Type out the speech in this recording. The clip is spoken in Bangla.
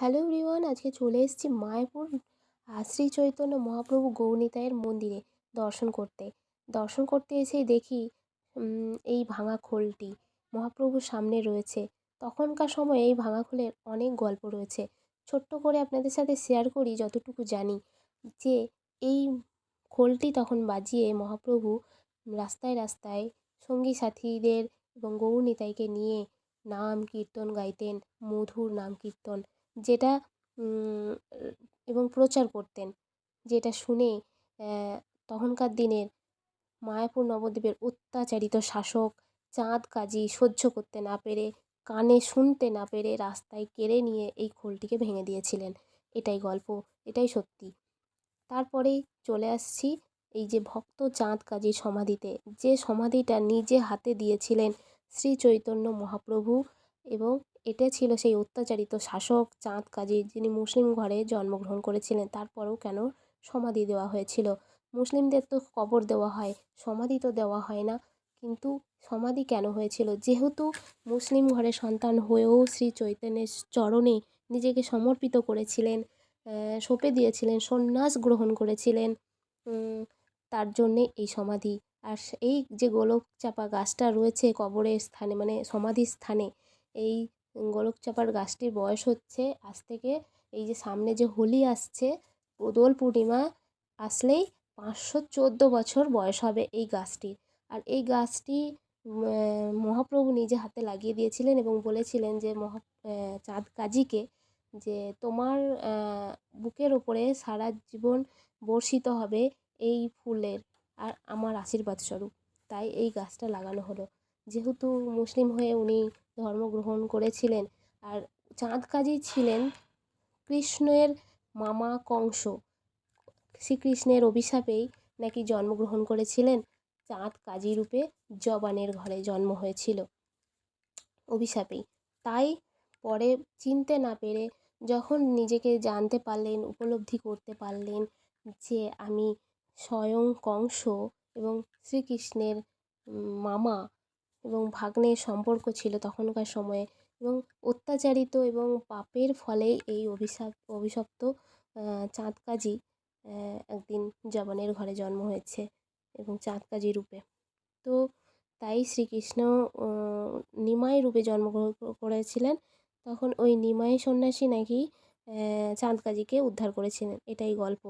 হ্যালো এভরিওয়ান আজকে চলে এসেছি মায়াপুর শ্রী চৈতন্য মহাপ্রভু গৌরনিতায়ের মন্দিরে দর্শন করতে। দর্শন করতে এসেই দেখি এই ভাঙা খোলটি মহাপ্রভুর সামনে রয়েছে। তখনকার সময়ে এই ভাঙা খোলের অনেক গল্প রয়েছে। ছোট্ট করে আপনাদের সাথে শেয়ার করি, যতটুকু জানি যে এই খোলটি তখন বাজিয়ে মহাপ্রভু রাস্তায় রাস্তায় সঙ্গী সাথীদের এবং গৌরনিতাইকে নিয়ে নাম কীর্তন গাইতেন, মধুর নাম কীর্তন। যেটা এবং প্রচার করতেন। যেটা শুনে তখনকার দিনের মায়াপুর নবদ্বীপের অত্যাচারিত শাসক চাঁদ কাজী সহ্য করতে না পেরে, কানে শুনতে না পেরে রাস্তায় কেড়ে নিয়ে এই খোলটিকে ভেঙে দিয়েছিলেন। এটাই গল্প, এটাই সত্যি। তারপরেই চলে আসছি এই যে ভক্ত চাঁদ কাজীর সমাধিতে। যে সমাধিটা নিজে হাতে দিয়েছিলেন শ্রী চৈতন্য মহাপ্রভু এবং এটা ছিল সেই অত্যাচারিত শাসক চাঁদ কাজী যিনি মুসলিম ঘরে জন্মগ্রহণ করেছিলেন, তারপরেও কেন সমাধি দেওয়া হয়েছিল? মুসলিমদের তো কবর দেওয়া হয়, সমাধি তো দেওয়া হয় না, কিন্তু সমাধি কেন হয়েছিল? যেহেতু মুসলিম ঘরে সন্তান হয়েও শ্রী চৈতন্যের চরণে নিজেকে সমর্পিত করেছিলেন সঁপে দিয়েছিলেন, সন্ন্যাস গ্রহণ করেছিলেন তার জন্যে এই সমাধি। আর এই যে গোলক চাপা গাছটা রয়েছে কবরের স্থানে মানে সমাধির স্থানে, এই গোলক চাপার গাছটির বয়স হচ্ছে, আজ থেকে এই যে সামনে যে হোলি আসছে, দোল পূর্ণিমা আসলেই পাঁচশো চোদ্দ বছর বয়স হবে এই গাছটির আর এই গাছটি মহাপ্রভু নিজে হাতে লাগিয়ে দিয়েছিলেন এবং বলেছিলেন যে, মহা চাঁদ কাজীকে যে তোমার বুকের ওপরে সারা জীবন বর্ষিত হবে এই ফুলের আর আমার আশীর্বাদ স্বরূপ তাই এই গাছটা লাগানো হলো। যেহেতু মুসলিম হয়ে উনি ধর্মগ্রহণ করেছিলেন। আর চাঁদ কাজী ছিলেন কৃষ্ণের মামা কংস। শ্রীকৃষ্ণের অভিশাপেই নাকি জন্মগ্রহণ করেছিলেন চাঁদ কাজী রূপে জবানের ঘরে জন্ম হয়েছিল অভিশাপেই। তাই পরে চিনতে না পেরে যখন নিজেকে জানতে পারলেন, উপলব্ধি করতে পারলেন যে আমি স্বয়ং কংস এবং শ্রীকৃষ্ণের মামা এবং ভাগ্নের সম্পর্ক ছিল তখনকার সময়ে এবং অত্যাচারিত এবং পাপের ফলে এই অভিশাপ অভিশপ্ত আহ, চাঁদ কাজী একদিন জবানের ঘরে জন্ম হয়েছে এবং চাঁদ কাজী রূপে। তো তাই শ্রীকৃষ্ণ নিমাই রূপে জন্মগ্রহণ করেছিলেন। তখন ওই নিমাই সন্ন্যাসী নাকি আহ, চাঁদ কাজীকে উদ্ধার করেছিলেন। এটাই গল্প।